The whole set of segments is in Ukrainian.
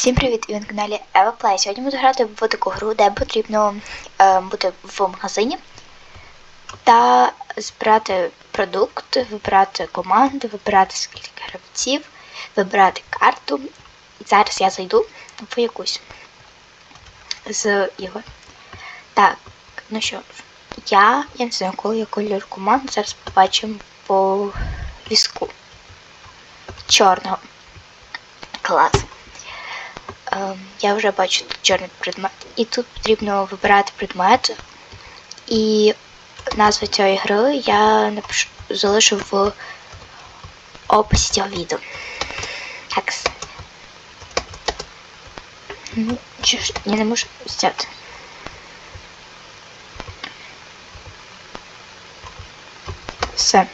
Всім привіт! Ви на каналі Eva Play. Сьогодні буду грати в таку гру, де потрібно е, бути в магазині та збирати продукт, вибирати команди, вибирати скільки гравців, вибирати карту. І зараз я зайду в якусь з ігор. Так, ну що я, я не знаю, коли я кольор команд, зараз побачимо по візку. Чорного. Клас. Ем, я вже бачу тут чорний предмет. І тут потрібно вибирати предмет. І назву цієї гри я залишу в описі цього відео. Так. Ну, що ж, я не можу взяти. Все.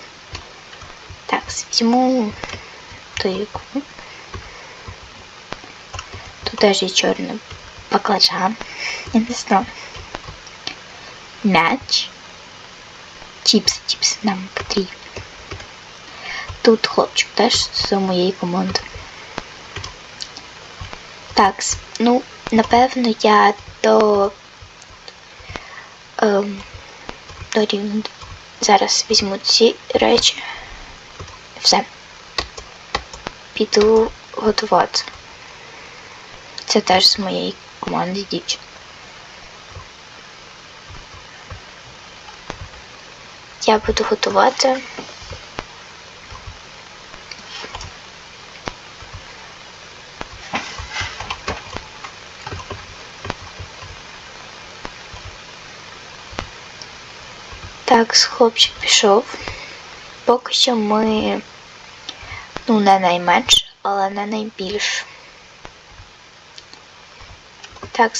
Так, візьму тику. Теж є чорний баклажан. Я не знаю. М'яч. Чіпси, чіпси нам потрібні. Тут хлопчик теж з моєї команди. Так, ну, напевно, я до ем, до рівня. Зараз візьму ці речі. Все. Піду готувати. Це теж з моєї команди дівчин. Я буду готувати. Так, хлопчик пішов. Поки що ми, ну, не найменш, але не найбільш. Так.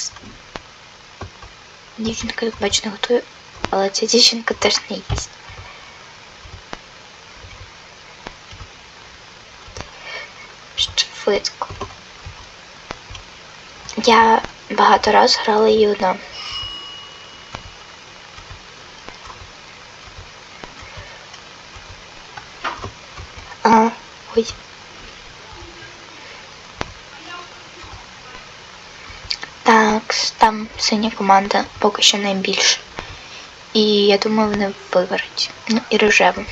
Дівчинка, як бачу, не готує, але ця дівчинка теж не їсть. Швидко. Я багато раз грала її одна. А, ой. Так, там синя команда поки що найбільше. І я думаю, вони виграють. Ну і рожеву.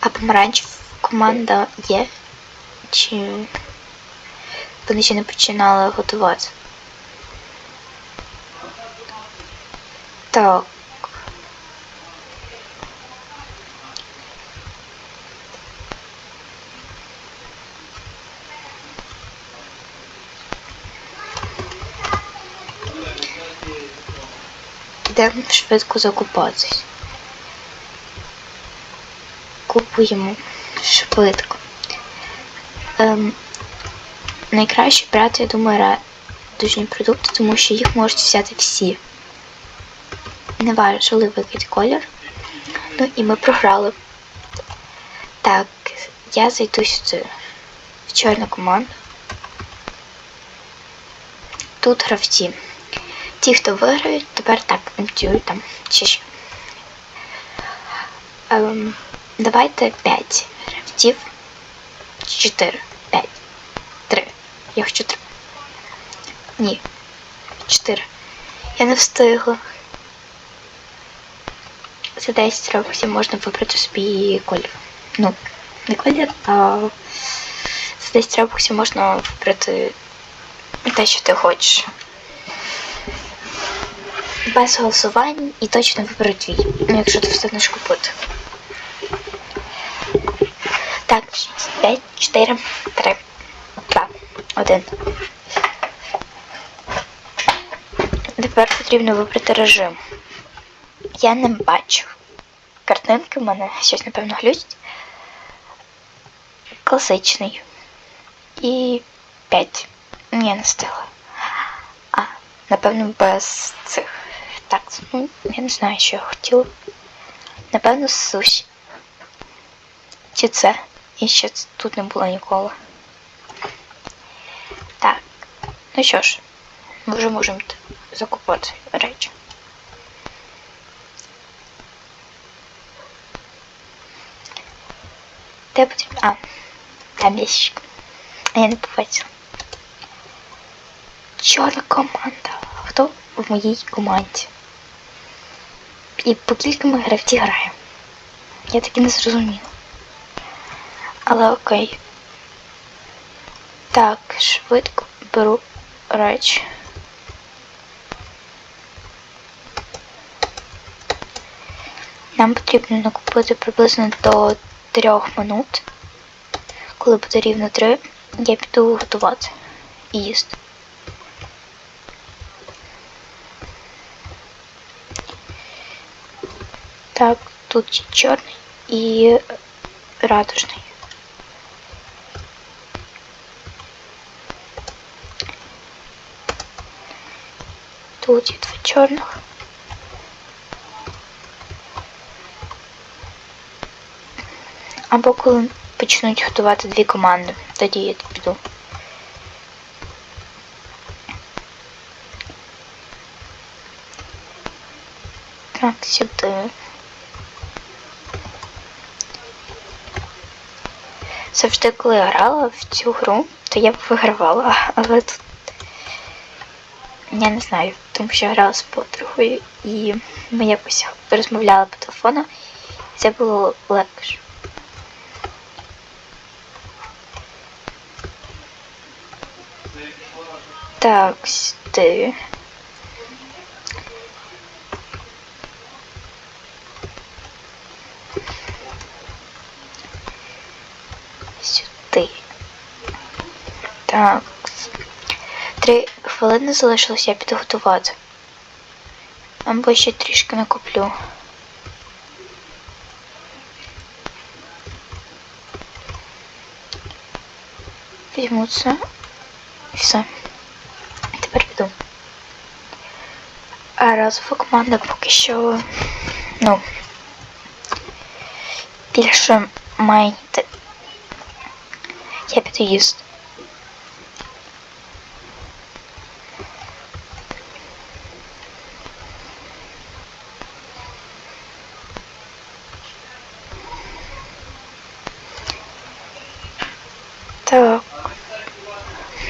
А помаранчева команда є? Чи вони ще не починали готувати? Так. Йдемо швидко закупатись. Купуємо швидко. Ем, найкраще брати, я думаю, радужні продукти, тому що їх можуть взяти всі. Не важливий який колір. Ну і ми програли. Так, я зайду сюди в чорну команду. Тут гравці. Ті, хто виграють, тепер так емптюють там чи що. Ем, давайте 5 гравців. 4, 5, 3. Я хочу 3. Ні. 4. Я не встигла. За 10 років можна вибрати собі колір. Ну, не колір, а за 10 років можна вибрати те, що ти хочеш без голосувань і точно виберу твій. Ну, якщо ти встигнеш купити. Так, 6, 5, 4, 3, 2, 1. Тепер потрібно вибрати режим. Я не бачу. Картинки в мене щось, напевно, глючить. Класичний. І 5. Ні, не встигла. А, напевно, без цих. Так, я не знаю, що я хотіла. Напевно, суші. Чи це? І ще тут не було ніколи. Так. Ну що ж, ми вже можемо закупати речі. Де потрібно? А, там ящик. А я не побачила. Чорна команда. Хто в моїй команді? І по кілька ми гравців граємо. Я таки не зрозуміла. Але окей. Так, швидко беру речі. Нам потрібно накупити приблизно до трьох минут. Коли буде рівно три, я піду готувати і їсти. Так, тут чорний і радужний. Тут є два чорних. Або коли почнуть готувати дві команди, тоді я піду. Так, сюди. Завжди, коли я грала в цю гру, то я б вигравала, але тут я не знаю, тому що я грала з подругою і ми якось розмовляли по телефону, і це було легше. Так, сюди. Так. Три хвилини залишилось, я піду готувати. Або ще трішки накуплю. Візьму це. І все. Тепер піду. А разова команда поки що. Ну. Більше має. Я піду їсти. Так.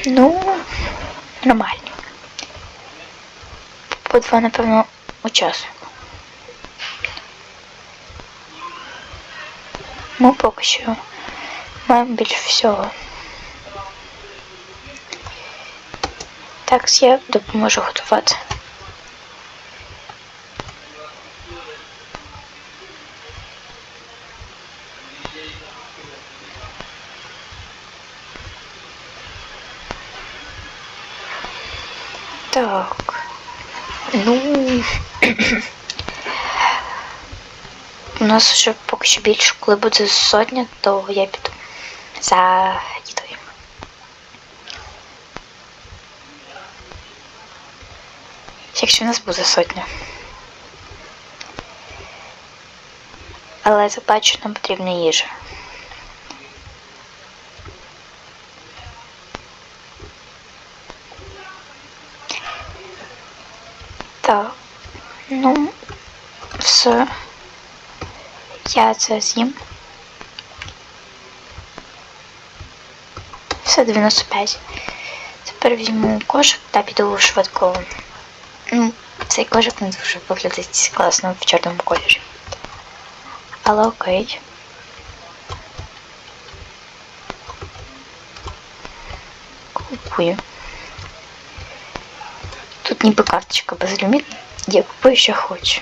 Ну, нормально. По два, напевно, учасника. Ми поки що маємо більше всього. Так, я допоможу готувати. Так. Ну. У нас вже поки що більше, коли буде сотня, то я піду за їдою. Якщо в нас буде сотня. Але заплачу нам потрібна їжа. Так. Ну, все. Я це з'їм. Все 95. Тепер візьму кошик та піду швидко. Ну, цей кошик не дуже виглядить класно в чорному кольорі. Але окей. Купую. Ніби карточка безлімітна. Я купую, що хочу.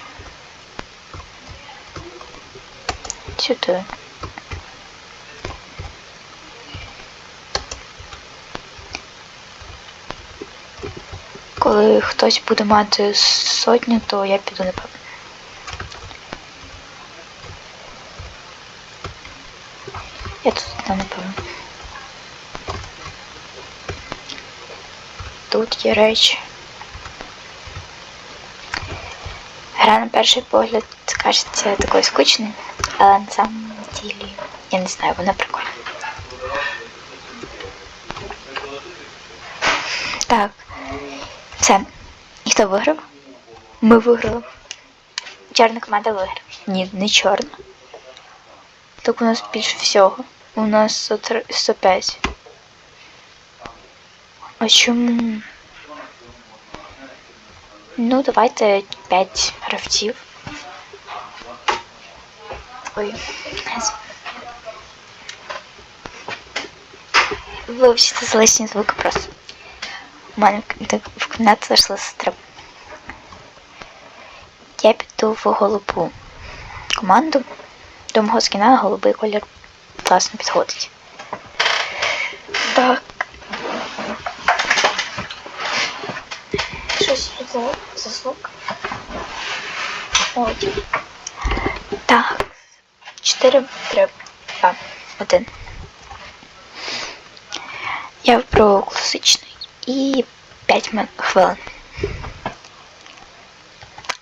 Сюди. Коли хтось буде мати сотню, то я піду напевно. Я тут одна, напевно. Тут є речі. Гра на перший погляд кажеться такою скучною, але на самом ділі, я не знаю, вона прикольна. Так. Це. І хто виграв? Ми виграли. Чорна команда виграла. Ні, не чорна. Так у нас більше всього. У нас 105. А чому? Ну, давайте 5 гравців. Ой. Вивчити залишні звуки просто. У мене в- кімнаті зайшла сестра. Я піду в голубу команду. До мого скіна голубий колір класно підходить. Так. Щось тут за, за звук. Ой. Так. 4, 3, 2, 1. Я вибрав класичний і 5 хвилин.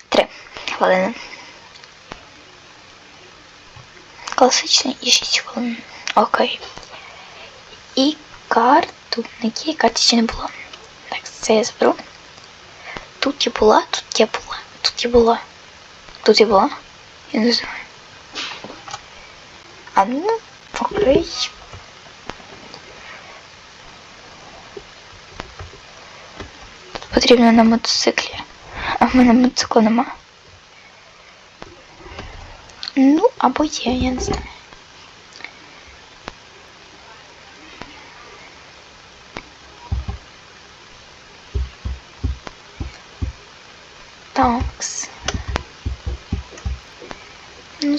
3 хвилини. Класичний і 6 хвилин. Окей. І карту, на якій карті ще не було. Так, це я заберу. Тут я була, тут я була, тут я була. Тут я була. Я не знаю. А ну, окей. Тут потрібно на мотоциклі. А в мене мотоцикла нема. Ну, або є, я не знаю.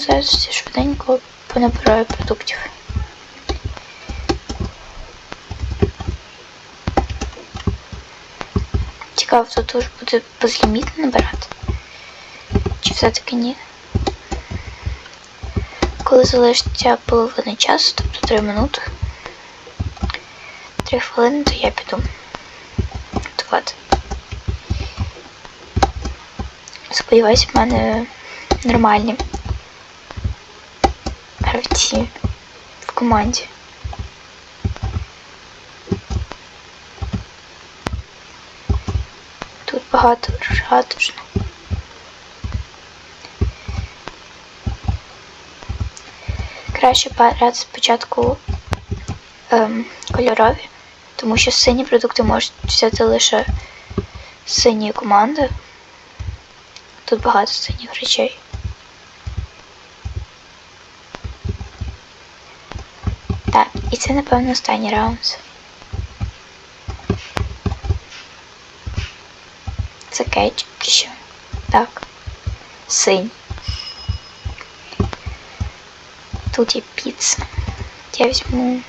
Зараз швиденько понабираю продуктів. Цікаво, тут теж буде безлімітно набирати. Чи все-таки ні? Коли залишиться половина часу, тобто 3 минути, 3 хвилини, то я піду готувати. Сподіваюсь, в мене нормальні гравці в команді. Тут багато ратушно. Краще брати спочатку ем, кольорові, тому що сині продукти можуть взяти лише сині команди. Тут багато синіх речей. і це, напевно, останній раунд. Це кетчуп ще. Так. Синь. Тут є піца. Я візьму.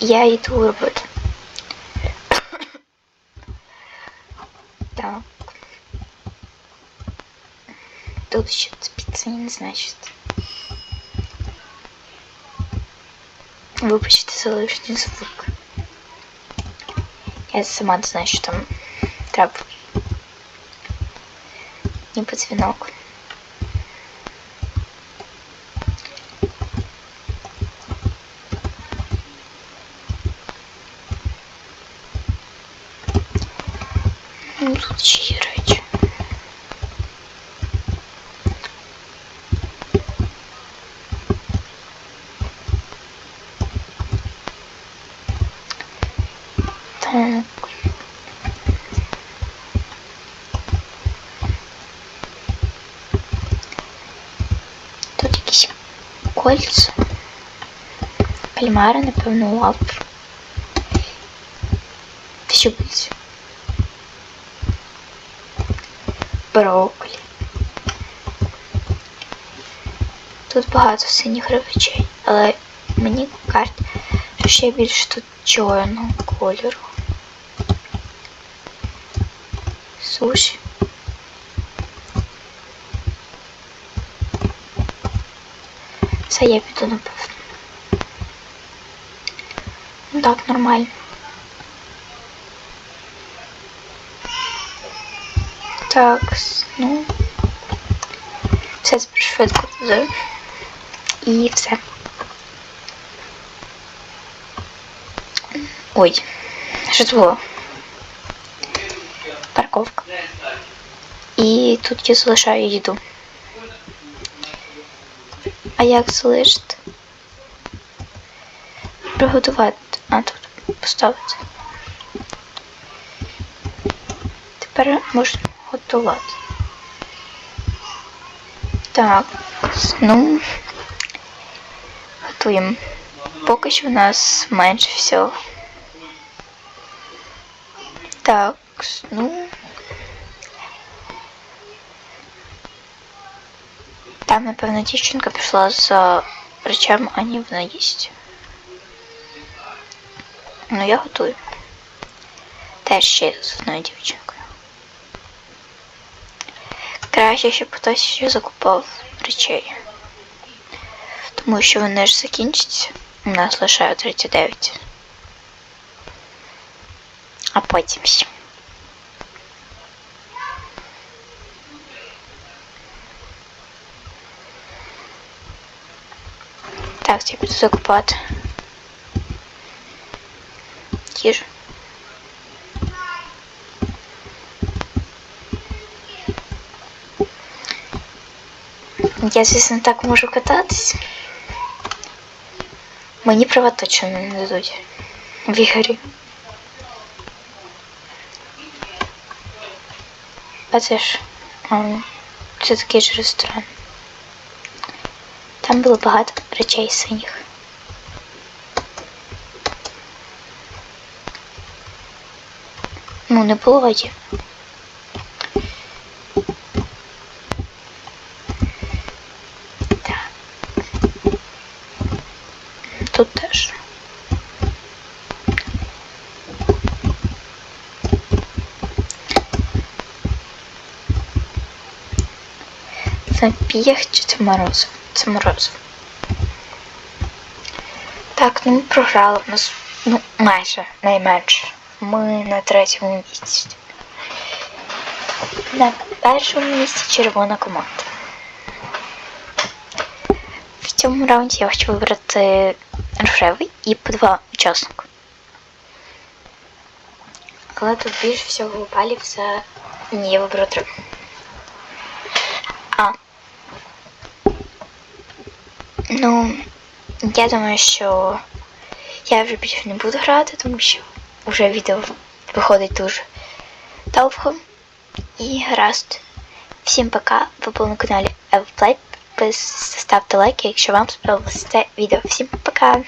я йду робити. Так. Тут ще піца, я не знаю, що це. Вибачте за лишній звук. Я сама не знаю, що там треба. Ніби дзвінок. Ну, тут ще є речі. Так. Тут якісь кольця. Кальмари, напевно, лавр. Щупальці. Брокколі. Тут багато синіх речей, але мені карт, ще більше тут чорного кольору. Суші. Це я піду напевно. Так, нормально. Так, ну. Все швидко туди. І все. Ой, що це було? Парковка. І тут я залишаю їду. А як залишити? Приготувати. А тут поставити. Тепер можна готувати. Так, ну готуємо. Поки що в нас менше всього. Так, ну. Там, напевно, дівчинка пішла за речами, а ні, вона їсть. Ну, я готую. Теж ще з одною дівчинкою. Краще, щоб хтось ще закупав речей. Тому що вони ж закінчаться. У нас лишає 39. А потім ще. Так, я піду закупати. Їжу. Я, звісно, так можу кататись. Мені права точно не дадуть в ігорі. А це ж. Це такий ж ресторан. Там було багато речей синіх. Ну, не було Тут теж. Це піях чи це морозиво? Це морозиво. Так, ну ми програли. У нас ну, майже найменше. Ми на третьому місці. На першому місці червона команда. В цьому раунді я хочу вибрати рожевий і по два учасника. Але тут більше всього балів за ні, я виберу три. А. Ну, я думаю, що я вже більше не буду грати, тому що вже відео виходить дуже довго. І гаразд. Всім пока. Ви були на каналі Ставте лайки, якщо вам сподобалось це відео. Всім пока!